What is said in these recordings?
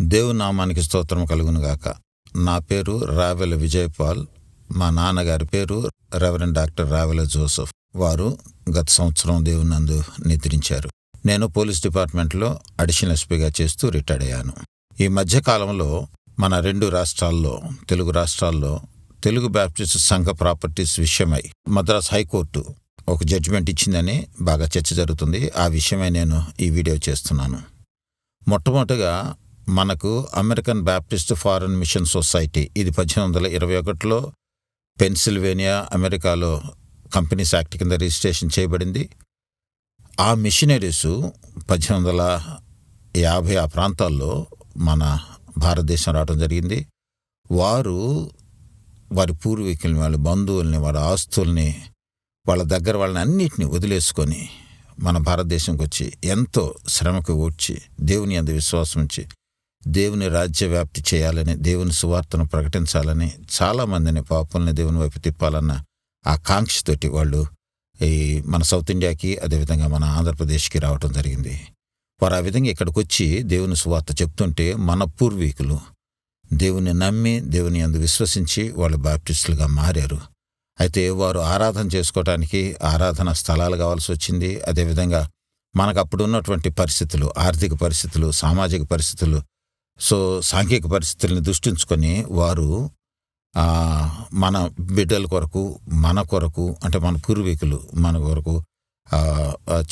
దేవుని నామానికి స్తోత్రం కలుగును గాక. నా పేరు రావెల విజయపాల్. మా నాన్నగారి పేరు రెవరెండ్ డాక్టర్ రావెల జోసఫ్. వారు గత సంవత్సరం దేవునందు నిద్రించారు. నేను పోలీస్ డిపార్ట్మెంట్లో అడిషనల్ ఎస్పీగా చేస్తూ రిటైర్డ్ అయ్యాను. ఈ మధ్యకాలంలో మన రెండు రాష్ట్రాల్లో తెలుగు రాష్ట్రాల్లో తెలుగు బ్యాప్టిస్ట్ సంఘ ప్రాపర్టీస్ విషయమై మద్రాస్ హైకోర్టు ఒక జడ్జిమెంట్ ఇచ్చిందని బాగా చర్చ జరుగుతుంది. ఆ విషయమై నేను ఈ వీడియో చేస్తున్నాను. మొట్టమొదటగా మనకు American Baptist foreign mission society ఇది పద్దెనిమిది వందల ఇరవై ఒకటిలో పెన్సిల్వేనియా అమెరికాలో కంపెనీస్ యాక్ట్ కింద రిజిస్ట్రేషన్ చేయబడింది. ఆ మిషనరీస్ పద్దెనిమిది వందల యాభై ఆ ప్రాంతాల్లో మన భారతదేశం రావడం జరిగింది. వారు వారి పూర్వీకుల్ని వాళ్ళ బంధువుల్ని వాళ్ళ ఆస్తుల్ని వాళ్ళ దగ్గర వాళ్ళని అన్నిటిని వదిలేసుకొని మన భారతదేశంకి వచ్చి ఎంతో శ్రమకు ఓడ్చి దేవుని అందు విశ్వాసం ఉంచి దేవుని రాజ్య వ్యాప్తి చేయాలని దేవుని సువార్తను ప్రకటించాలని చాలామందిని పాపుల్ని దేవుని వైపు తిప్పాలన్న ఆ కాంక్షతోటి వాళ్ళు ఈ మన సౌత్ ఇండియాకి అదేవిధంగా మన ఆంధ్రప్రదేశ్కి రావటం జరిగింది. వారు ఆ విధంగా ఇక్కడికి వచ్చి దేవుని సువార్త చెప్తుంటే మన పూర్వీకులు దేవుని నమ్మి దేవుని అందు విశ్వసించి వాళ్ళు బాప్టిస్టులుగా మారారు. అయితే వారు ఆరాధన చేసుకోవటానికి ఆరాధన స్థలాలు కావాల్సి వచ్చింది. అదేవిధంగా మనకు అప్పుడు ఉన్నటువంటి పరిస్థితులు ఆర్థిక పరిస్థితులు సామాజిక పరిస్థితులు సో సాంఘిక పరిస్థితుల్ని దృష్టించుకొని వారు మన బిడ్డల కొరకు మన కొరకు అంటే మన పూర్వీకులు మన కొరకు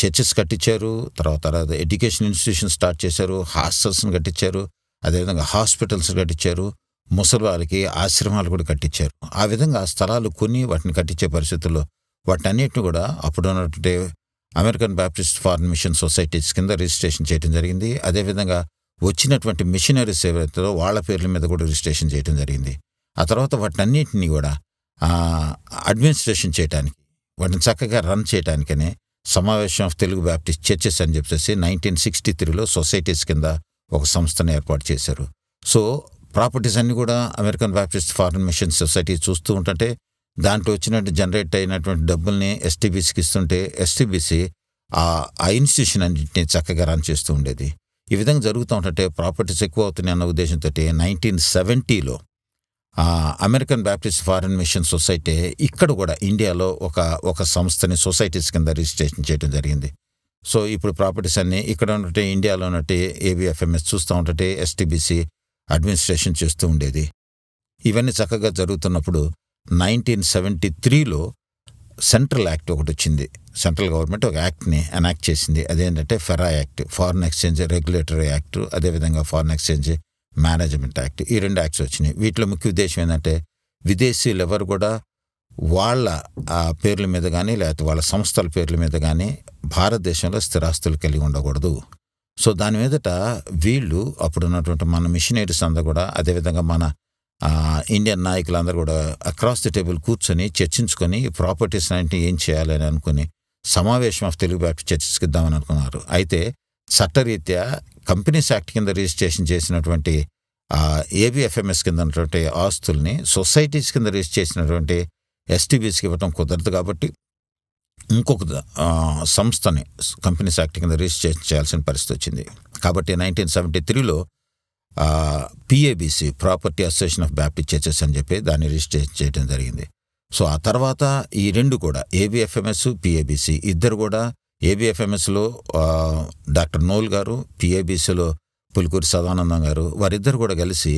చర్చెస్ కట్టించారు తర్వాత తర్వాత ఎడ్యుకేషన్ ఇన్స్టిట్యూషన్ స్టార్ట్ చేశారు హాస్టల్స్ని కట్టించారు అదేవిధంగా హాస్పిటల్స్ కట్టించారు ముసలి వారికి ఆశ్రమాలు కూడా కట్టించారు. ఆ విధంగా ఆ స్థలాలు కొని వాటిని కట్టించే పరిస్థితుల్లో వాటన్నిటిని కూడా అప్పుడు ఉన్నటువంటి American Baptist foreign mission societies కింద రిజిస్ట్రేషన్ చేయడం జరిగింది. అదేవిధంగా వచ్చినటువంటి మిషనరీస్ ఏవైతే వాళ్ళ పేర్ల మీద కూడా రిజిస్ట్రేషన్ చేయడం జరిగింది. ఆ తర్వాత వాటన్నిటిని కూడా అడ్మినిస్ట్రేషన్ చేయడానికి వాటిని చక్కగా రన్ చేయడానికనే సమావేశం ఆఫ్ తెలుగు బ్యాప్టిస్ట్ చర్చెస్ అని చెప్పేసి నైన్టీన్ సిక్స్టీ త్రీలో సొసైటీస్ కింద ఒక సంస్థను ఏర్పాటు చేశారు. సో ప్రాపర్టీస్ అన్నీ కూడా American Baptist foreign mission society చూస్తూ ఉంటుంటే దాంట్లో వచ్చినట్టు జనరేట్ అయినటువంటి డబ్బుల్ని ఎస్టీబీసీకి ఇస్తుంటే ఎస్టీబీసీ ఆ ఆ ఇన్స్టిట్యూషన్ అన్నింటినీ చక్కగా రన్ చేస్తూ ఉండేది. ఈ విధంగా జరుగుతూ ఉంటుంటే ప్రాపర్టీస్ ఎక్కువ అవుతున్నాయి అన్న ఉద్దేశంతో nineteen సెవెంటీలో American Baptist foreign mission society ఇక్కడ కూడా ఇండియాలో ఒక ఒక సంస్థని సొసైటీస్ కింద రిజిస్ట్రేషన్ చేయడం జరిగింది. సో ఇప్పుడు ప్రాపర్టీస్ అన్నీ ఇక్కడ ఉన్నట్టు ఇండియాలో ఉన్నట్టు ఏబిఎఫ్ఎంఎస్ చూస్తూ ఉంటే ఎస్టీబీసీ అడ్మినిస్ట్రేషన్ చేస్తూ ఉండేది. ఇవన్నీ చక్కగా జరుగుతున్నప్పుడు నైన్టీన్ సెవెంటీ త్రీలో సెంట్రల్ యాక్ట్ ఒకటి వచ్చింది. సెంట్రల్ గవర్నమెంట్ ఒక యాక్ట్ని ఎనాక్ట్ చేసింది. అదేంటంటే FERA act foreign exchange regulatory act అదేవిధంగా ఫారిన్ ఎక్స్చేంజ్ మేనేజ్మెంట్ యాక్ట్ ఈ రెండు యాక్ట్స్ వచ్చినాయి. వీటిలో ముఖ్య ఉద్దేశం ఏంటంటే విదేశీయులు ఎవరు కూడా వాళ్ళ ఆ, పేర్ల మీద కానీ లేకపోతే వాళ్ళ సంస్థల పేర్ల మీద కానీ భారతదేశంలో స్థిరాస్తులు కలిగి ఉండకూడదు. సో దాని మీదట వీళ్ళు అప్పుడు ఉన్నటువంటి మన మిషనరీస్ అందరూ కూడా అదేవిధంగా మన ఇండియన్ నాయకులందరూ కూడా అక్రాస్ ది టేబుల్ కూర్చొని చర్చించుకొని ఈ ప్రాపర్టీస్ అన్నింటినీ ఏం చేయాలని అనుకుని సమావేశం ఆఫ్ తెలుగు బ్యాప్టిస్ట్ చర్చెస్కి ఇద్దామని అనుకున్నారు. అయితే చట్టరీత్యా కంపెనీస్ యాక్ట్ కింద రిజిస్ట్రేషన్ చేసినటువంటి ఏబిఎఫ్ఎంఎస్ కింద ఉన్నటువంటి ఆస్తుల్ని సొసైటీస్ కింద రిజిస్టర్ చేసినటువంటి ఎస్టీబీస్కి ఇవ్వటం కుదరదు కాబట్టి ఇంకొక సంస్థని కంపెనీస్ యాక్ట్ కింద రిజిస్ట్రేషన్ చేయాల్సిన పరిస్థితి వచ్చింది. కాబట్టి నైన్టీన్ సెవెంటీ త్రీలో PABC property association of Baptist churches అని చెప్పి దాన్ని రిజిస్ట్రేషన్ చేయడం జరిగింది. సో ఆ తర్వాత ఈ రెండు కూడా ఏబిఎఫ్ఎంఎస్ పిఏబిసి ఇద్దరు కూడా ఏబిఎఫ్ఎంఎస్లో డాక్టర్ నోల్ గారు పిఏబిసిలో పులికూరి సదానందం గారు వారిద్దరు కూడా కలిసి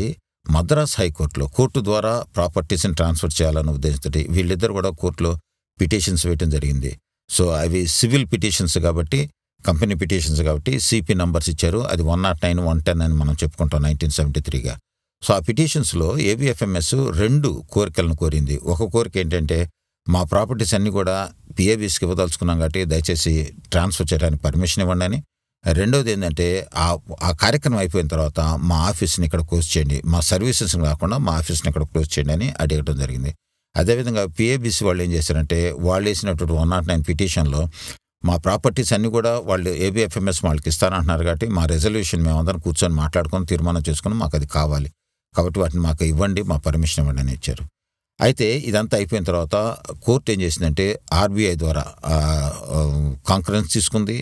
మద్రాస్ హైకోర్టులో కోర్టు ద్వారా ప్రాపర్టీస్ని ట్రాన్స్ఫర్ చేయాలన్న ఉద్దేశంతో వీళ్ళిద్దరు కూడా కోర్టులో పిటిషన్స్ వేయటం జరిగింది. సో అవి సివిల్ పిటిషన్స్ కాబట్టి కంపెనీ పిటిషన్స్ కాబట్టి సిపి నంబర్స్ ఇచ్చారు. అది one not nine one ten అని మనం చెప్పుకుంటాం నైన్టీన్ సెవెంటీ త్రీగా సో ఆ పిటిషన్స్లో ఏబిఎఫ్ఎంఎస్ రెండు కోరికలను కోరింది. ఒక కోరిక ఏంటంటే మా ప్రాపర్టీస్ అన్నీ కూడా పిఏబీస్కి ఇవ్వదలుచుకున్నాం కాబట్టి దయచేసి ట్రాన్స్ఫర్ చేయడానికి పర్మిషన్ ఇవ్వండి అని. రెండోది ఏంటంటే ఆ ఆ కార్యక్రమం అయిపోయిన తర్వాత మా ఆఫీస్ని ఇక్కడ క్లోజ్ చేయండి. మా సర్వీసెస్ని కాకుండా మా ఆఫీస్ని ఇక్కడ క్లోజ్ చేయండి అని అడగడం జరిగింది. అదేవిధంగా పిఏబిసి వాళ్ళు ఏం చేశారంటే వాళ్ళు వేసినటువంటి వన్ నాట్ oh నైన్ పిటిషన్లో మా ప్రాపర్టీస్ అన్నీ కూడా వాళ్ళు ఏబిఎఫ్ఎంఎస్ వాళ్ళకి ఇస్తానంటున్నారు కాబట్టి మా రెజల్యూషన్ మేమందరం కూర్చొని మాట్లాడుకొని తీర్మానం చేసుకుని మాకు అది కావాలి. కాబట్టి వాటిని మాకు ఇవ్వండి మా పర్మిషన్ ఇవ్వండి అని ఇచ్చారు. అయితే ఇదంతా అయిపోయిన తర్వాత కోర్టు ఏం చేసిందంటే ఆర్బీఐ ద్వారా కాన్ఫరెన్స్ తీసుకుంది.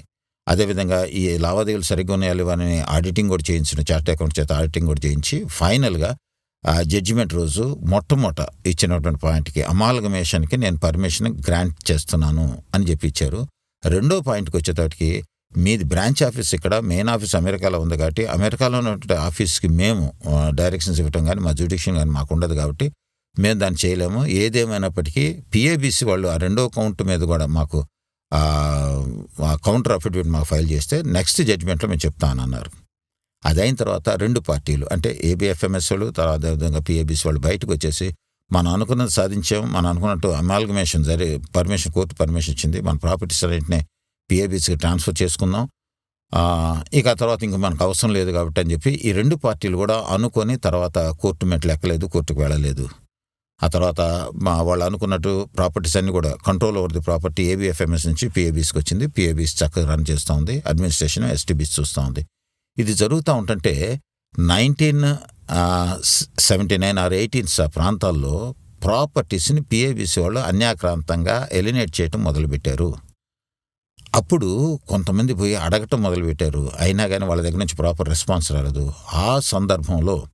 అదేవిధంగా ఈ లావాదేవీలు సరిగ్గా ఉన్నాయా లేవని ఆడిటింగ్ కూడా చేయించిన చార్ట్ అకౌంట్ చేత ఆడిటింగ్ కూడా చేయించి ఫైనల్గా ఆ జడ్జిమెంట్ రోజు మొట్టమొదట ఇచ్చినటువంటి పాయింట్కి అమాల్గమేషన్కి నేను పర్మిషన్ గ్రాంట్ చేస్తున్నాను అని చెప్పి ఇచ్చారు. రెండో పాయింట్కి వచ్చేటప్పటికి మీది బ్రాంచ్ ఆఫీస్ ఇక్కడ మెయిన్ ఆఫీస్ అమెరికాలో ఉంది కాబట్టి అమెరికాలో ఉన్నటువంటి ఆఫీస్కి మేము డైరెక్షన్స్ ఇవ్వటం కానీ మా జ్యుడిషన్ కానీ మాకు ఉండదు కాబట్టి మేము దాన్ని చేయలేము. ఏదేమైనప్పటికీ పిఏబిసి వాళ్ళు ఆ రెండో కౌంట్ మీద కూడా మాకు కౌంటర్ అఫిడవిట్ మాకు ఫైల్ చేస్తే నెక్స్ట్ జడ్జిమెంట్లో మేము చెప్తానన్నారు అది అయిన తర్వాత రెండు పార్టీలు అంటే ఏబిఎఫ్ఎంఎస్ వాళ్ళు తర్వాత అదేవిధంగా పిఏబిసి వాళ్ళు బయటకు వచ్చేసి మనం అనుకున్నది సాధించాం మనం అనుకున్నట్టు అమాల్గమేషన్ సరే పర్మిషన్ కోర్టు పర్మిషన్ ఇచ్చింది. మన ప్రాపర్టీస్ అన్నింటినీ పిఏబీసీకి ట్రాన్స్ఫర్ చేసుకుందాం. ఇక ఆ తర్వాత ఇంక మనకు అవసరం లేదు కాబట్టి అని చెప్పి ఈ రెండు పార్టీలు కూడా అనుకొని తర్వాత కోర్టు మెట్లు ఎక్కలేదు కోర్టుకు వెళ్ళలేదు. ఆ తర్వాత మా వాళ్ళు అనుకున్నట్టు ప్రాపర్టీస్ అన్నీ కూడా control over the property ABFMS నుంచి పిఏబిస్కి వచ్చింది. పిఏబిస్ చక్కగా రన్ చేస్తూ ఉంది. అడ్మినిస్ట్రేషన్ ఎస్టీబీస్ చూస్తూ ఉంది. ఇది జరుగుతూ ఉంటుంటే nineteen seventy nine or eighteens ఆ ప్రాంతాల్లో ప్రాపర్టీస్ని పిఏబిసి వాళ్ళు అన్యాక్రాంతంగా ఎలినేట్ చేయటం మొదలుపెట్టారు. అప్పుడు కొంతమంది పోయి అడగటం మొదలుపెట్టారు. అయినా కానీ వాళ్ళ దగ్గర నుంచి ప్రాపర్ రెస్పాన్స్ రాలేదు. ఆ సందర్భంలో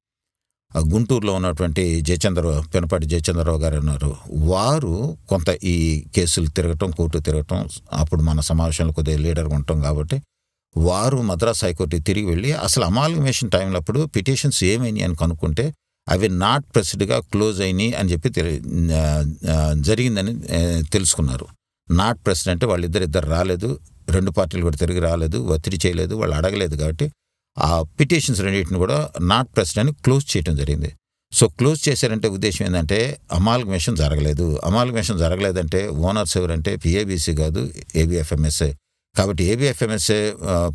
ఆ గుంటూరులో ఉన్నటువంటి జయచంద్రరావు పెనపాటి జయచంద్రరావు గారు ఉన్నారు. వారు కొంత ఈ కేసులు తిరగటం కోర్టు తిరగటం అప్పుడు మన సమావేశంలో కొద్దిగా లీడర్గా ఉంటాం కాబట్టి వారు మద్రాస్ హైకోర్టు తిరిగి వెళ్ళి అసలు అమాలిగమేషన్ టైంలో అప్పుడు పిటిషన్స్ ఏమైనాయి అని కనుక్కుంటే అవి నాట్ ప్రెస్డ్గా క్లోజ్ అయినాయి అని చెప్పి జరిగిందని తెలుసుకున్నారు. నాట్ ప్రెస్డ్ అంటే వాళ్ళిద్దరు ఇద్దరు రాలేదు రెండు పార్టీలు కూడా తిరిగి రాలేదు ఒత్తిడి చేయలేదు వాళ్ళు అడగలేదు కాబట్టి ఆ పిటిషన్స్ రెండింటిని కూడా నాట్ ప్రెస్డ్ అని క్లోజ్ చేయడం జరిగింది. సో క్లోజ్ చేశారంటే ఉద్దేశం ఏంటంటే అమాల్గమేషన్ జరగలేదు. అమాల్గమేషన్ జరగలేదంటే ఓనర్స్ ఎవరంటే పిఏబిసి కాదు ఏబిఎఫ్ఎంఎస్ఏ కాబట్టి ఏబిఎఫ్ఎంఎస్ఏ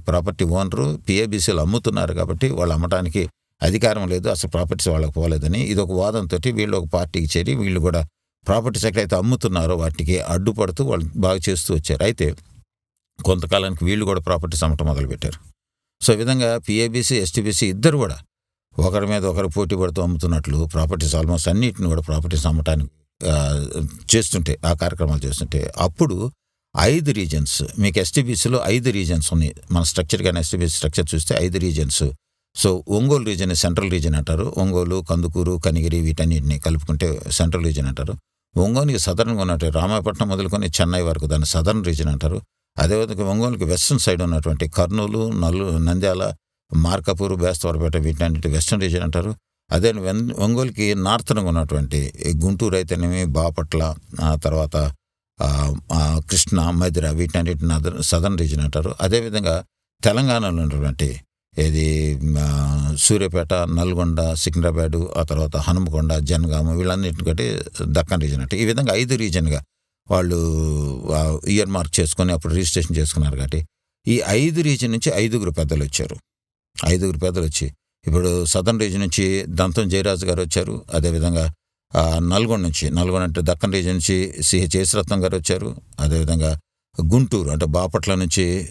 ప్రాపర్టీ ఓనరు పిఏబిసిలు అమ్ముతున్నారు కాబట్టి వాళ్ళు అమ్మటానికి అధికారం లేదు అసలు ప్రాపర్టీస్ వాళ్ళకి పోలేదని. ఇది ఒక వాదంతో వీళ్ళు ఒక పార్టీకి చేరి వీళ్ళు కూడా ప్రాపర్టీస్ ఎక్కడైతే అమ్ముతున్నారో వాటికి అడ్డుపడుతూ వాళ్ళు బాగా చేస్తూ వచ్చారు. అయితే కొంతకాలానికి వీళ్ళు కూడా ప్రాపర్టీస్ అమ్మటం మొదలుపెట్టారు. సో ఈ విధంగా పిఏబిసి ఎస్టీబీసీ ఇద్దరు కూడా ఒకరి మీద ఒకరు పోటీ పడుతూ అమ్ముతున్నట్లు ప్రాపర్టీస్ ఆల్మోస్ట్ అన్నిటిని కూడా ప్రాపర్టీస్ అమ్మటానికి చేస్తుంటే ఆ కార్యక్రమాలు చేస్తుంటే అప్పుడు ఐదు రీజన్స్. మీకు ఎస్టీబీసీలో ఐదు రీజన్స్ ఉన్నాయి. మన స్ట్రక్చర్ కానీ ఎస్టీబీసీ స్ట్రక్చర్ చూస్తే ఐదు regions. So Ongole region central region అంటారు. ఒంగోలు కందుకూరు కనిగిరి వీటన్నిటిని కలుపుకుంటే సెంట్రల్ రీజన్ అంటారు. ఒంగోలుకి సదర్న్గా ఉన్నట్టు రామాయపట్నం మొదలుకొని చెన్నై వరకు దాన్ని సదర్న్ రీజన్ అంటారు. అదేవిధంగా ఒంగోలుకి వెస్ట్రన్ సైడ్ ఉన్నటువంటి కర్నూలు నల్లు నంద్యాల మార్కపూర్ బేస్తవరపేట వీటన్నిటి వెస్ట్రన్ రీజన్ అంటారు. అదే వెన్- ఒంగోలుకి నార్థన్గా ఉన్నటువంటి గుంటూరు అయితేనేమి బాపట్ల తర్వాత కృష్ణ మధిర వీటన్నిటిని సదర్న్ రీజన్ అంటారు. అదేవిధంగా తెలంగాణలో ఉన్నటువంటి ఇది సూర్యపేట సూర్యాపేట నల్గొండ సికింద్రాబాదు ఆ తర్వాత హనుమకొండ జనగామ వీళ్ళన్నిటికంటే దక్కన్ రీజన్ అంటే. ఈ విధంగా ఐదు రీజన్గా వాళ్ళు ఇయర్ మార్క్ చేసుకొని అప్పుడు రిజిస్ట్రేషన్ చేసుకున్నారు కాబట్టి ఈ ఐదు రీజన్ నుంచి ఐదుగురు పెద్దలు వచ్చారు. ఐదుగురు పెద్దలు వచ్చి ఇప్పుడు సదర్న్ రీజన్ నుంచి దంతం జయరాజు గారు వచ్చారు. అదేవిధంగా నల్గొండ నుంచి నల్గొండ అంటే దక్కన్ రీజన్ నుంచి సిహెచ్ రత్నం గారు వచ్చారు. అదేవిధంగా గుంటూరు అంటే బాపట్ల నుంచి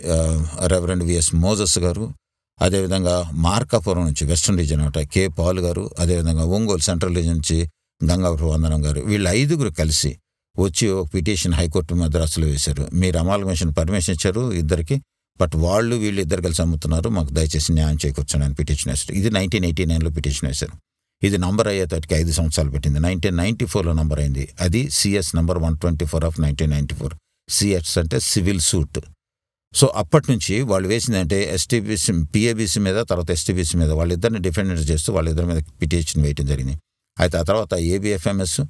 రెవరెండ్ విఎస్ మోజస్ గారు. అదేవిధంగా మార్కాపురం నుంచి వెస్ట్రన్ రీజన్ అనమాట కె పాల్ గారు. అదేవిధంగా ఒంగోలు సెంట్రల్ రీజన్ నుంచి గంగావర వందనం గారు. వీళ్ళు ఐదుగురు కలిసి వచ్చి ఒక పిటిషన్ హైకోర్టు మద్రాసులో వేశారు. మీరు అమాల్గమేషన్ పర్మిషన్ ఇచ్చారు ఇద్దరికి బట్ వాళ్ళు వీళ్ళు ఇద్దరు కలిసి అమ్ముతున్నారు. మాకు దయచేసి న్యాయం చేకూర్చండి అని పిటిషన్ వేశారు. ఇది నైన్టీన్ ఎయిటీ నైన్లో పిటిషన్ వేశారు. ఇది నంబర్ అయ్యేటట్టుకి ఐదు సంవత్సరాలు పెట్టింది. నైన్టీన్ నైన్టీ ఫోర్లో నంబర్ అయింది. అది CS number one twenty four of nineteen ninety four. CS అంటే సివిల్ సూట్. సో అప్పటి నుంచి వాళ్ళు వేసిందంటే ఎస్టీబీసీ పిఏబీసీ మీద తర్వాత ఎస్టీబీసీ మీద వాళ్ళిద్దరిని డిఫెండెంట్ చేస్తూ వాళ్ళిద్దరి మీద పిటిషన్ వేయటం జరిగింది. అయితే ఆ తర్వాత ఏబిఎఫ్ఎంఎస్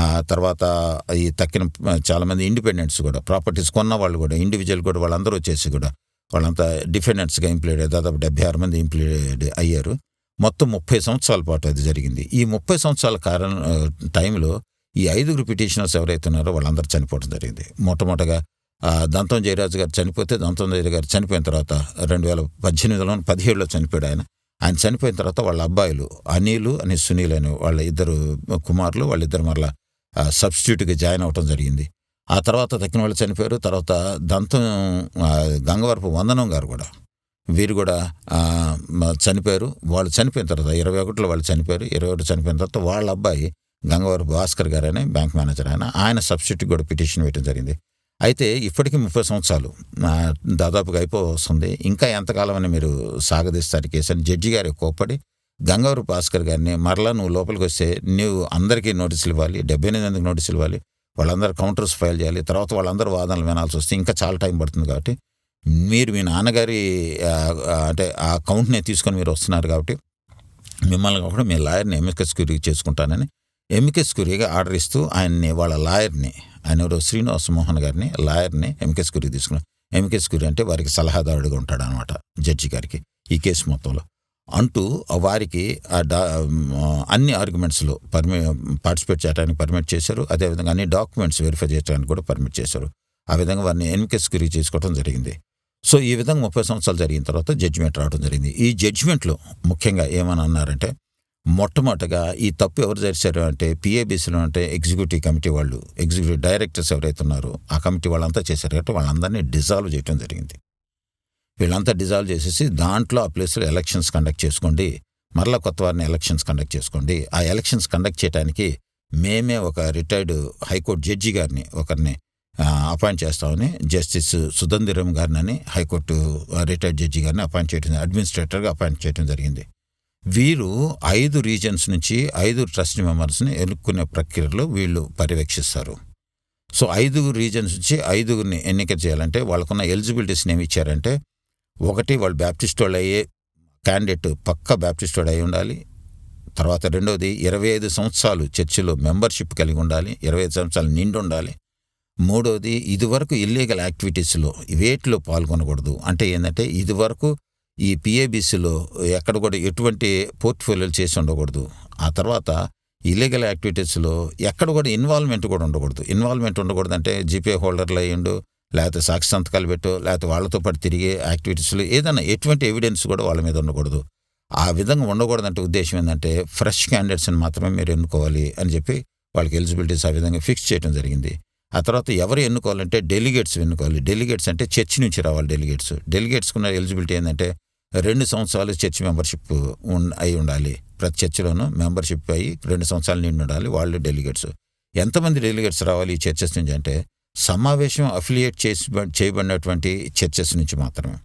ఆ తర్వాత ఈ తక్కిన చాలామంది ఇండిపెండెంట్స్ కూడా ప్రాపర్టీస్ కొన్న వాళ్ళు కూడా ఇండివిజువల్ కూడా వాళ్ళందరూ వచ్చేసి కూడా వాళ్ళంతా డిఫెండెంట్స్గా ఇంప్లీడ్ దాదాపు డెబ్బై ఆరు మంది ఇంప్లీడ్ అయ్యారు. మొత్తం ముప్పై సంవత్సరాల పాటు అది జరిగింది. ఈ ముప్పై సంవత్సరాల కారణం టైంలో ఈ ఐదుగురు పిటిషనర్స్ ఎవరైతే ఉన్నారో వాళ్ళందరూ చనిపోవడం జరిగింది. మొట్టమొదటగా దంతం జయరాజు గారు చనిపోతే దంతం జయరాజు గారు చనిపోయిన తర్వాత రెండు వేల పద్దెనిమిదిలో పదిహేడులో చనిపోయాడు ఆయన. ఆయన చనిపోయిన తర్వాత వాళ్ళ అబ్బాయిలు అనిలు అని సునీల్ అని వాళ్ళ ఇద్దరు కుమారులు వాళ్ళిద్దరు మరలా సబ్స్టిట్యూట్గా జాయిన్ అవ్వటం జరిగింది. ఆ తర్వాత తక్కిన వాళ్ళు చనిపోయారు. తర్వాత దంతం గంగవరపు వందనం గారు కూడా. వీరు కూడా చనిపోయారు. వాళ్ళు చనిపోయిన తర్వాత ఇరవై ఒకటిలో వాళ్ళు చనిపోయారు. ఇరవై ఒకటి చనిపోయిన తర్వాత వాళ్ళ అబ్బాయి గంగవారు భాస్కర్ గారు అని బ్యాంక్ మేనేజర్ ఆయన ఆయన సబ్సిడీ కూడా పిటిషన్ వేయడం జరిగింది. అయితే ఇప్పటికీ ముప్పై సంవత్సరాలు దాదాపుగా అయిపోవస్తుంది ఇంకా ఎంతకాలం అని మీరు సాగదీస్తారు కేసు అని జడ్జి గారు కోప్పడి గంగవారు భాస్కర్ గారిని మరలా నువ్వు లోపలికి వస్తే నువ్వు అందరికీ నోటీసులు ఇవ్వాలి డెబ్బై ఎనిమిది మందికి నోటీసులు ఇవ్వాలి వాళ్ళందరూ కౌంటర్స్ ఫైల్ చేయాలి తర్వాత వాళ్ళందరూ వాదనలు వినాల్సి వస్తే ఇంకా చాలా టైం పడుతుంది కాబట్టి మీరు మీ నాన్నగారి అంటే ఆ అకౌంట్నే తీసుకొని మీరు వస్తున్నారు కాబట్టి మిమ్మల్ని కూడా మీ లాయర్ని ఎంఎస్కెస్ క్యూరీ చేసుకుంటానని ఎంకెస్ క్యూరీగా ఆర్డర్ ఇస్తూ ఆయన్ని వాళ్ళ లాయర్ని ఆయన ఎవరో శ్రీనివాస మోహన్ గారిని లాయర్ని ఎంకెస్ క్యూరీ తీసుకున్నాం ఎంకెస్ క్యూరీ అంటే వారికి సలహాదారుడిగా ఉంటాడు అనమాట జడ్జి గారికి ఈ కేసు మొత్తంలో. అంటూ వారికి ఆ డా అన్ని ఆర్గ్యుమెంట్స్లో పర్మి పార్టిసిపేట్ చేయడానికి పర్మిట్ చేశారు. అదేవిధంగా అన్ని డాక్యుమెంట్స్ వెరిఫై చేయడానికి కూడా పర్మిట్ చేశారు. ఆ విధంగా వారిని ఎన్కెస్ క్యూరీ చేసుకోవడం జరిగింది. సో ఈ విధంగా ముప్పై సంవత్సరాలు జరిగిన తర్వాత జడ్జిమెంట్ రావడం జరిగింది. ఈ జడ్జిమెంట్లో ముఖ్యంగా ఏమని అన్నారంటే మొట్టమొదటగా ఈ తప్పు ఎవరు చేశారు అంటే పిఏబిసిలో అంటే ఎగ్జిక్యూటివ్ కమిటీ వాళ్ళు ఎగ్జిక్యూటివ్ డైరెక్టర్స్ ఎవరైతే ఉన్నారో ఆ కమిటీ వాళ్ళంతా చేశారు కాబట్టి వాళ్ళందరినీ డిజాల్వ్ చేయడం జరిగింది. వీళ్ళంతా డిజాల్వ్ చేసేసి దాంట్లో ఆ ప్లేస్లో ఎలక్షన్స్ కండక్ట్ చేసుకోండి మరలా కొత్త వారిని ఎలక్షన్స్ కండక్ట్ చేసుకోండి. ఆ ఎలక్షన్స్ కండక్ట్ చేయడానికి మేమే ఒక రిటైర్డ్ హైకోర్టు జడ్జి గారిని ఒకరిని అపాయింట్ చేస్తామని జస్టిస్ సుధందిరం గారిని హైకోర్టు రిటైర్డ్ జడ్జి గారిని అపాయింట్ చేయడం అడ్మినిస్ట్రేటర్గా అపాయింట్ చేయడం జరిగింది. వీరు ఐదు రీజన్స్ నుంచి ఐదు ట్రస్ట్ మెంబర్స్ని ఎన్నుకునే ప్రక్రియలో వీళ్ళు పర్యవేక్షిస్తారు. సో ఐదు రీజన్స్ నుంచి ఐదుగురిని ఎన్నిక చేయాలంటే వాళ్ళకున్న ఎలిజిబిలిటీస్ని ఏమి ఇచ్చారంటే ఒకటి వాళ్ళు బ్యాప్టిస్ట్ వాళ్ళు అయ్యే క్యాండిడేట్ పక్క బ్యాప్టిస్ట్ వాడు అయి ఉండాలి తర్వాత రెండవది ఇరవై ఐదు సంవత్సరాలు చర్చిలో మెంబర్షిప్ కలిగి ఉండాలి ఇరవై ఐదు సంవత్సరాలు నిండి ఉండాలి మూడోది ఇదివరకు ఇల్లీగల్ యాక్టివిటీస్లో వేటిలో పాల్గొనకూడదు. అంటే ఏంటంటే ఇదివరకు ఈ పిఏబిసిలో ఎక్కడ కూడా ఎటువంటి పోర్ట్ఫోలియోలు చేసి ఉండకూడదు. ఆ తర్వాత ఇల్లీగల్ యాక్టివిటీస్లో ఎక్కడ కూడా ఇన్వాల్వ్మెంట్ కూడా ఉండకూడదు. ఇన్వాల్వ్మెంట్ ఉండకూడదు అంటే జీపే హోల్డర్లు అయ్యిండు లేకపోతే సాక్షి సంతకాలు పెట్టు లేకపోతే వాళ్ళతో పాటు తిరిగే యాక్టివిటీస్లో ఏదైనా ఎటువంటి ఎవిడెన్స్ కూడా వాళ్ళ మీద ఉండకూడదు. ఆ విధంగా ఉండకూడదంటే ఉద్దేశం ఏంటంటే ఫ్రెష్ క్యాండిడేట్స్ని మాత్రమే మీరు ఎన్నుకోవాలి అని చెప్పి వాళ్ళకి ఎలిజిబిలిటీస్ ఆ విధంగా ఫిక్స్ చేయడం జరిగింది. ఆ తర్వాత ఎవరు ఎన్నుకోవాలంటే డెలిగేట్స్ ఎన్నుకోవాలి. డెలిగేట్స్ అంటే చర్చి నుంచి రావాలి డెలిగేట్స్. డెలిగేట్స్కున్న ఎలిజిబిలిటీ ఏంటంటే రెండు సంవత్సరాలు చర్చ్ మెంబర్షిప్ అయి ఉండాలి. ప్రతి చర్చిలోనూ మెంబర్షిప్ అయ్యి రెండు సంవత్సరాలు నిండి ఉండాలి వాళ్ళు డెలిగేట్స్. ఎంతమంది డెలిగేట్స్ రావాలి ఈ చర్చెస్ నుంచి అంటే సమావేశం అఫిలియేట్ చేసి చేయబడినటువంటి చర్చెస్ నుంచి మాత్రమే.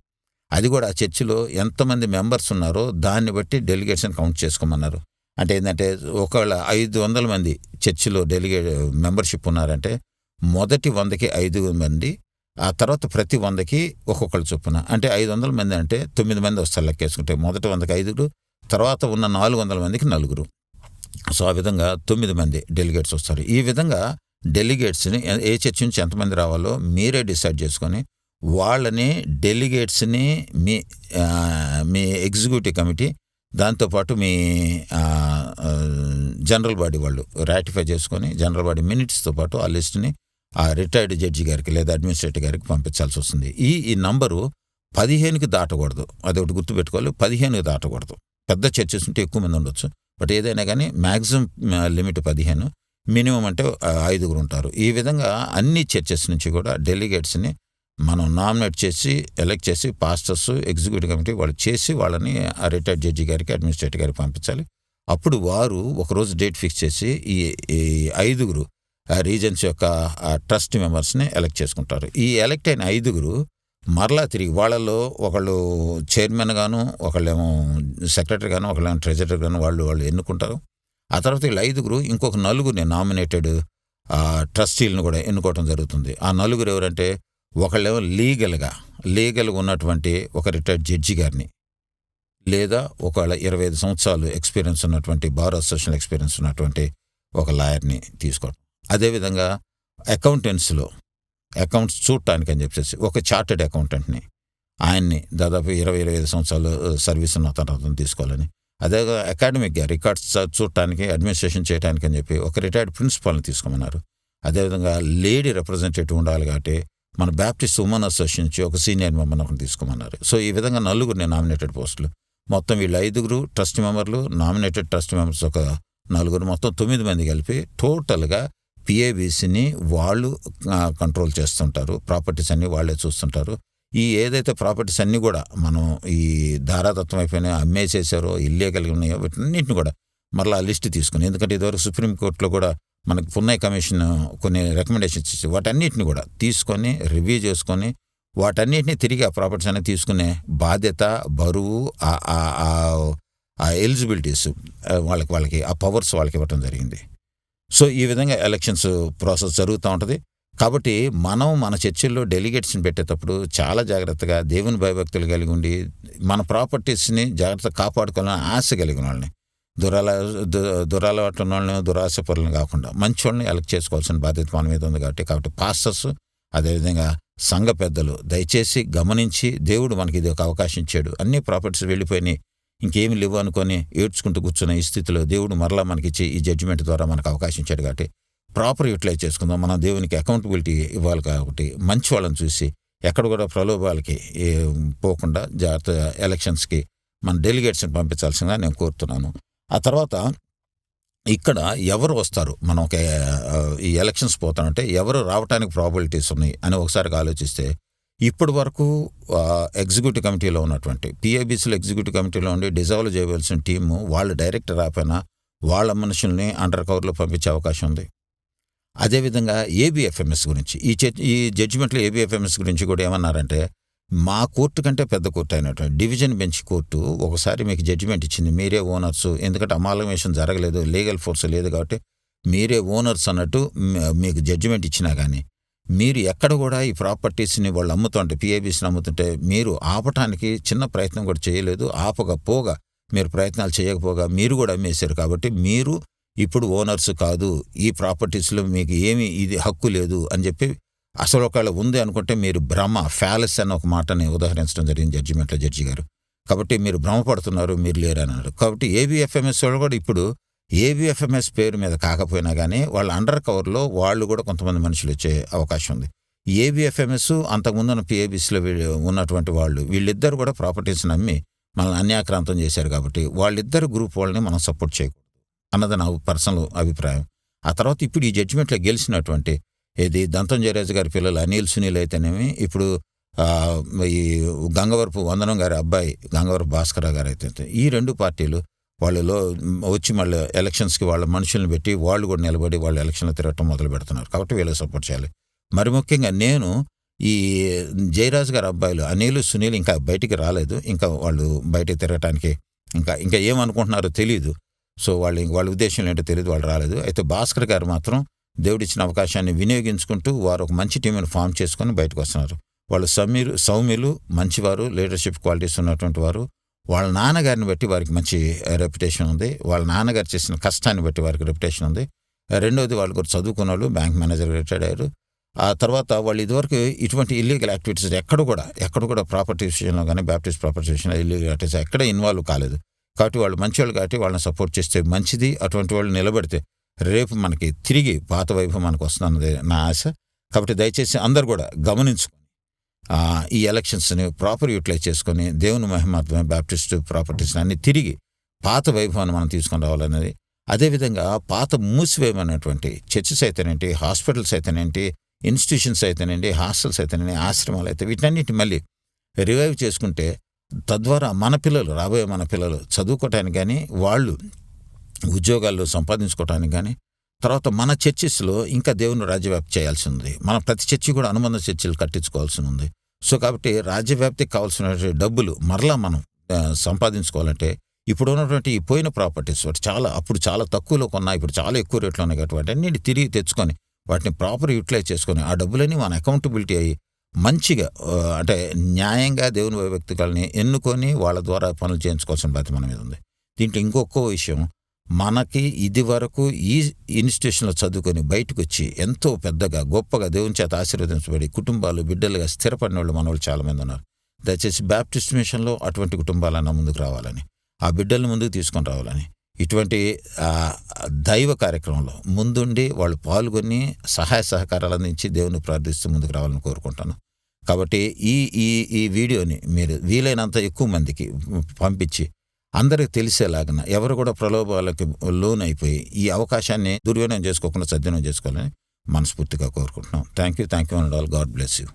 అది కూడా ఆ చర్చిలో ఎంతమంది మెంబర్స్ ఉన్నారో దాన్ని బట్టి డెలిగేట్స్ని కౌంట్ చేసుకోమన్నారు. అంటే ఏంటంటే ఒకవేళ ఐదు వందల మంది చర్చిలో డెలిగే మెంబర్షిప్ ఉన్నారంటే మొదటి వందకి ఐదు మంది ఆ తర్వాత ప్రతి వందకి ఒక్కొక్కరు చొప్పున. అంటే ఐదు వందల మంది అంటే తొమ్మిది మంది వస్తారు లెక్కేసుకుంటే. మొదటి వందకి ఐదుగురు తర్వాత ఉన్న నాలుగు వందల మందికి నలుగురు. సో ఆ విధంగా తొమ్మిది మంది డెలిగేట్స్ వస్తారు. ఈ విధంగా డెలిగేట్స్ని ఏ చర్చి నుంచి ఎంతమంది రావాలో మీరే డిసైడ్ చేసుకొని వాళ్ళని డెలిగేట్స్ని మీ మీ ఎగ్జిక్యూటివ్ కమిటీ దాంతోపాటు మీ జనరల్ బాడీ వాళ్ళు రాటిఫై చేసుకొని జనరల్ బాడీ మినిట్స్తో పాటు ఆ లిస్ట్ని ఆ రిటైర్డ్ జడ్జి గారికి లేదా అడ్మినిస్ట్రేటర్ గారికి పంపించాల్సి వస్తుంది. ఈ ఈ నంబరు పదిహేనుకి దాటకూడదు. అది ఒకటి గుర్తుపెట్టుకోవాలి. పదిహేనుకి దాటకూడదు. పెద్ద చర్చెస్ ఉంటే ఎక్కువ మంది ఉండొచ్చు. బట్ ఏదైనా కానీ మ్యాక్సిమం లిమిట్ పదిహేను మినిమం అంటే ఐదుగురు ఉంటారు. ఈ విధంగా అన్ని చర్చెస్ నుంచి కూడా డెలిగేట్స్ని మనం నామినేట్ చేసి ఎలెక్ట్ చేసి పాస్టర్స్ ఎగ్జిక్యూటివ్ కమిటీ వాళ్ళు చేసి వాళ్ళని ఆ రిటైర్డ్ జడ్జి గారికి అడ్మినిస్ట్రేటర్ గారికి పంపించాలి. అప్పుడు వారు ఒకరోజు డేట్ ఫిక్స్ చేసి ఈ ఈ ఐదుగురు రీజన్స్ యొక్క ట్రస్ట్ మెంబర్స్ని ఎలక్ట్ చేసుకుంటారు. ఈ ఎలక్ట్ అయిన ఐదుగురు మరలా తిరిగి వాళ్ళలో ఒకళ్ళు చైర్మన్ గాను ఒకళ్ళేమో సెక్రటరీ గాను ఒకళ్ళేమో ట్రెజరీ గాను వాళ్ళు వాళ్ళు ఎన్నుకుంటారు. ఆ తర్వాత వీళ్ళు ఐదుగురు ఇంకొక నలుగురిని నామినేటెడ్ ట్రస్టీలను కూడా ఎన్నుకోవడం జరుగుతుంది. ఆ నలుగురు ఎవరంటే ఒకళ్ళేమో లీగల్గా లీగల్గా ఉన్నటువంటి ఒక రిటైర్డ్ జడ్జి గారిని లేదా ఒకవేళ ఇరవై ఐదు సంవత్సరాలు ఎక్స్పీరియన్స్ ఉన్నటువంటి బార్ అసోసియేషన్ ఎక్స్పీరియన్స్ ఉన్నటువంటి ఒక లాయర్ని తీసుకోవడం అదేవిధంగా అకౌంటెంట్స్లో అకౌంట్స్ చూడటానికి అని చెప్పేసి ఒక చార్టెడ్ అకౌంటెంట్ని ఆయన్ని దాదాపు ఇరవై ఇరవై ఐదు సంవత్సరాలు సర్వీస్ ఉన్న తర్వాత తీసుకోవాలని. అదే అకాడమిక్గా రికార్డ్స్ చూడటానికి అడ్మినిస్ట్రేషన్ చేయడానికి అని చెప్పి ఒక రిటైర్డ్ ప్రిన్సిపాల్ని తీసుకోమన్నారు. అదేవిధంగా లేడీ రిప్రజెంటేటివ్ ఉండాలి కాబట్టి మన బ్యాప్టిస్ట్ ఉమెన్ అసోసియేషన్ నుంచి ఒక సీనియర్ మెంబర్ని ఒకరిని తీసుకోమన్నారు. సో ఈ విధంగా నలుగురిని నామినేటెడ్ పోస్టులు. మొత్తం వీళ్ళు ఐదుగురు ట్రస్ట్ మెంబర్లు నామినేటెడ్ ట్రస్ట్ మెంబర్స్ ఒక నలుగురు మొత్తం తొమ్మిది మంది కలిపి టోటల్గా పిఏబీసీని వాళ్ళు కంట్రోల్ చేస్తుంటారు. ప్రాపర్టీస్ అన్నీ వాళ్ళే చూస్తుంటారు. ఈ ఏదైతే ప్రాపర్టీస్ అన్నీ కూడా మనం ఈ ధారాతత్వం అయిపోయినాయో అమ్మేసేసారో ఇల్లీగల్గా ఉన్నాయో వీటన్నింటిని కూడా మరలా ఆ లిస్ట్ తీసుకుని ఎందుకంటే ఇదివరకు సుప్రీంకోర్టులో కూడా మనకి పున్నయ్య కమిషన్ కొన్ని రికమెండేషన్స్ ఇచ్చి వాటన్నిటిని కూడా తీసుకొని రివ్యూ చేసుకొని వాటన్నిటిని తిరిగి ఆ ప్రాపర్టీస్ అనేది తీసుకునే బాధ్యత బరువు ఆ- ఆ ఎలిజిబిలిటీస్ వాళ్ళకి వాళ్ళకి ఆ పవర్స్ వాళ్ళకి ఇవ్వటం జరిగింది. సో ఈ విధంగా ఎలక్షన్స్ ప్రాసెస్ జరుగుతూ ఉంటుంది. కాబట్టి మనం మన చర్చిల్లో డెలిగేట్స్ని పెట్టేటప్పుడు చాలా జాగ్రత్తగా దేవుని భయభక్తులు కలిగి ఉండి మన ప్రాపర్టీస్ని జాగ్రత్తగా కాపాడుకోవాలని ఆశ కలిగిన వాళ్ళని దురాల దు- దురాలవాటు ఉన్న వాళ్ళని దురాశ పరులను కాకుండా మంచి వాళ్ళని ఎలక్ట్ చేసుకోవాల్సిన బాధ్యత మన మీద ఉంది కాబట్టి కాబట్టి పాస్టర్స్ అదేవిధంగా సంఘ పెద్దలు దయచేసి గమనించి దేవుడు మనకి ఇది ఒక అవకాశం ఇచ్చాడు. అన్ని ప్రాపర్టీస్ వెళ్ళిపోయినాయి. ఇంకేమి లేవు అనుకొని ఏడ్చుకుంటూ కూర్చున్న ఈ స్థితిలో దేవుడు మరలా మనకిచ్చి ఈ జడ్జిమెంట్ ద్వారా మనకు అవకాశం ఇచ్చాడు కాబట్టి ప్రాపర్ యూటిలైజ్ చేసుకుందాం. మనం దేవునికి అకౌంటబిలిటీ ఇవ్వాలి కాబట్టి మంచి వాళ్ళని చూసి ఎక్కడ కూడా ప్రలోభాలకి పోకుండా జాగ్రత్త ఎలక్షన్స్కి మన డెలిగేట్స్ని పంపించాల్సిందిగా నేను కోరుతున్నాను. ఆ తర్వాత ఇక్కడ ఎవరు వస్తారు? మనం ఒక ఈ ఎలక్షన్స్ పోతామంటే ఎవరు రావడానికి ప్రాబిలిటీస్ ఉన్నాయి అని ఒకసారి ఆలోచిస్తే ఇప్పటి వరకు ఎగ్జిక్యూటివ్ కమిటీలో ఉన్నటువంటి పిఐబిసిలో ఎగ్జిక్యూటివ్ కమిటీలో ఉండి డిజాల్వ్ చేయవలసిన టీము వాళ్ళు డైరెక్టర్ ఆపైనా వాళ్ళ మనుషుల్ని అండర్ కవర్లో పంపించే అవకాశం ఉంది. అదేవిధంగా ఏబిఎఫ్ఎంఎస్ గురించి ఈ ఈ జడ్జిమెంట్లో ఏబిఎఫ్ఎంఎస్ గురించి కూడా ఏమన్నారంటే మా కోర్టు కంటే పెద్ద కోర్టు అయినటువంటి డివిజన్ బెంచ్ కోర్టు ఒకసారి మీకు జడ్జిమెంట్ ఇచ్చింది మీరే ఓనర్స్ ఎందుకంటే అమాలమేషన్ జరగలేదు లీగల్ ఫోర్స్ లేదు కాబట్టి మీరే ఓనర్స్ అన్నట్టు మీకు జడ్జిమెంట్ ఇచ్చినా కానీ మీరు ఎక్కడ కూడా ఈ ప్రాపర్టీస్ని వాళ్ళు అమ్ముతుంటే పిఏబీస్ని అమ్ముతుంటే మీరు ఆపటానికి చిన్న ప్రయత్నం కూడా చేయలేదు. ఆపకపోగా మీరు ప్రయత్నాలు చేయకపోగా మీరు కూడా అమ్మేశారు కాబట్టి మీరు ఇప్పుడు ఓనర్స్ కాదు. ఈ ప్రాపర్టీస్లో మీకు ఏమీ ఇది హక్కు లేదు అని చెప్పి అసలు ఒకవేళ ఉంది అనుకుంటే మీరు భ్రమ ఫ్యాలస్ అని ఒక మాటని ఉదాహరించడం జరిగింది జడ్జిమెంట్లో జడ్జి గారు. కాబట్టి మీరు భ్రమపడుతున్నారు మీరు లేరు అన్నారు. కాబట్టి ఏబిఎఫ్ఎంఎస్ వాళ్ళు కూడా ఇప్పుడు ఏబిఎఫ్ఎంఎస్ పేరు మీద కాకపోయినా కానీ వాళ్ళ అండర్ కవర్లో వాళ్ళు కూడా కొంతమంది మనుషులు వచ్చే అవకాశం ఉంది. ఏబిఎఫ్ఎంఎస్ అంతకుముందు ఉన్న పిఏబిస్లో ఉన్నటువంటి వాళ్ళు వీళ్ళిద్దరు కూడా ప్రాపర్టీస్ నమ్మి మనల్ని అన్యాక్రాంతం చేశారు కాబట్టి వాళ్ళిద్దరు గ్రూప్ వాళ్ళని మనం సపోర్ట్ చేయకూడదు అన్నది నా పర్సనల్ అభిప్రాయం. ఆ తర్వాత ఇప్పుడు ఈ జడ్జిమెంట్లో గెలిచినటువంటి ఇది దంతం జయరాజు గారి పిల్లలు అనిల్ సునీల్ అయితేనేమి ఇప్పుడు ఈ గంగవరపు వందనం గారి అబ్బాయి గంగవరపు భాస్కర గారు అయితే ఈ రెండు పార్టీలు వాళ్ళలో వచ్చి మళ్ళీ ఎలక్షన్స్కి వాళ్ళ మనుషుల్ని పెట్టి వాళ్ళు కూడా నిలబడి వాళ్ళు ఎలక్షన్లో తిరగటం మొదలు పెడుతున్నారు. కాబట్టి వీళ్ళకి సపోర్ట్ చేయాలి. మరి ముఖ్యంగా నేను ఈ జయరాజు గారి అబ్బాయిలు అనిలు సునీల్ ఇంకా బయటికి రాలేదు. ఇంకా వాళ్ళు బయటికి తిరగటానికి ఇంకా ఇంకా ఏమనుకుంటున్నారో తెలియదు సో వాళ్ళు ఇంక వాళ్ళ ఉద్దేశం ఏంటో తెలియదు వాళ్ళు రాలేదు. అయితే భాస్కర్ గారు మాత్రం దేవుడిచ్చిన అవకాశాన్ని వినియోగించుకుంటూ వారు ఒక మంచి టీంని ఫామ్ చేసుకొని బయటకు వస్తున్నారు. వాళ్ళు సమీరు సౌమ్యులు మంచివారు లీడర్షిప్ క్వాలిటీస్ ఉన్నటువంటి వారు. వాళ్ళ నాన్నగారిని బట్టి వారికి మంచి రెప్యుటేషన్ ఉంది. వాళ్ళ నాన్నగారు చేసిన కష్టాన్ని బట్టి వారికి రెప్యుటేషన్ ఉంది. రెండోది వాళ్ళు కూడా చదువుకున్న వాళ్ళు బ్యాంక్ మేనేజర్ రిటైర్డ్ అయ్యారు. ఆ తర్వాత వాళ్ళు ఇదివరకు ఇటువంటి ఇల్లీగల్ యాక్టివిటీస్ ఎక్కడ కూడా ఎక్కడ కూడా ప్రాపర్టీ విషయంలో కానీ బ్యాప్టిస్ట్ ప్రాపర్టీ విషయంలో ఇల్లీగల్ యాక్టివిటీస్ ఎక్కడ ఇన్వాల్వ్ కాలేదు. కాబట్టి వాళ్ళు మంచి వాళ్ళు కాబట్టి వాళ్ళని సపోర్ట్ చేస్తే మంచిది. అటువంటి వాళ్ళు నిలబెడితే రేపు మనకి తిరిగి పాత వైభవం మనకు వస్తుందన్నది నా ఆశ. కాబట్టి దయచేసి అందరు కూడా గమనించుకొని ఈ ఎలక్షన్స్ని ప్రాపర్ యూటిలైజ్ చేసుకొని దేవుని మహిమాత్మే బ్యాప్టిస్ట్ ప్రాపర్టీస్ని అన్ని తిరిగి పాత వైభవాన్ని మనం తీసుకొని రావాలనేది. అదేవిధంగా పాత మూసివేయమైనటువంటి చర్చెస్ అయితేనేంటి హాస్పిటల్స్ అయితేనేంటి ఇన్స్టిట్యూషన్స్ అయితేనండి హాస్టల్స్ అయితేనండి ఆశ్రమాలు అయితే వీటన్నిటిని మళ్ళీ రివైవ్ చేసుకుంటే తద్వారా మన పిల్లలు రాబోయే మన పిల్లలు చదువుకోవటానికి కానీ వాళ్ళు ఉద్యోగాల్లో సంపాదించుకోవటానికి కానీ తర్వాత మన చర్చిస్లో ఇంకా దేవుని రాజ్యవ్యాప్తి చేయాల్సి ఉంది. మన ప్రతి చర్చి కూడా అనుబంధ చర్చిలు కట్టించుకోవాల్సి ఉంది. సో కాబట్టి రాజ్యవ్యాప్తికి కావాల్సినటువంటి డబ్బులు మరలా మనం సంపాదించుకోవాలంటే ఇప్పుడు ఉన్నటువంటి ఈ పోయిన ప్రాపర్టీస్ వాటి చాలా అప్పుడు చాలా తక్కువలో కొన్నా ఇప్పుడు చాలా ఎక్కువ రేట్లో ఉన్నాయి కాబట్టి వాటి తిరిగి తెచ్చుకొని వాటిని ప్రాపర్ యూటిలైజ్ చేసుకొని ఆ డబ్బులన్నీ మన అకౌంటబిలిటీ అయ్యి మంచిగా అంటే న్యాయంగా దేవుని వ్యక్తికల్ని ఎన్నుకొని వాళ్ళ ద్వారా పనులు చేయించుకోవాల్సిన బాధ్యత మన మీద ఉంది. దీంట్లో ఇంకొక విషయం మనకి ఇది వరకు ఈ ఇన్స్టిట్యూషన్లో చదువుకొని బయటకు వచ్చి ఎంతో పెద్దగా గొప్పగా దేవుని చేత ఆశీర్వదించబడి కుటుంబాలు బిడ్డలుగా స్థిరపడిన వాళ్ళు మనవాళ్ళు చాలామంది ఉన్నారు. దయచేసి బ్యాప్టిస్ట్ మిషన్లో అటువంటి కుటుంబాలన్న ముందుకు రావాలని ఆ బిడ్డలను ముందుకు తీసుకొని రావాలని ఇటువంటి దైవ కార్యక్రమంలో ముందుండి వాళ్ళు పాల్గొని సహాయ సహకారాలు అందించి దేవుని ప్రార్థిస్తూ ముందుకు రావాలని కోరుకుంటాను. కాబట్టి ఈ ఈ ఈ వీడియోని మీరు వీలైనంత ఎక్కువ మందికి పంపించి అందరికి తెలిసేలాగన ఎవరు కూడా ప్రలోభాలకి లోన్ అయిపోయి ఈ అవకాశాన్ని దుర్వినియోగం చేసుకోకుండా సద్వినియోగం చేసుకోవాలని మనస్ఫూర్తిగా కోరుకుంటున్నాం. Thank you thank you and all God bless you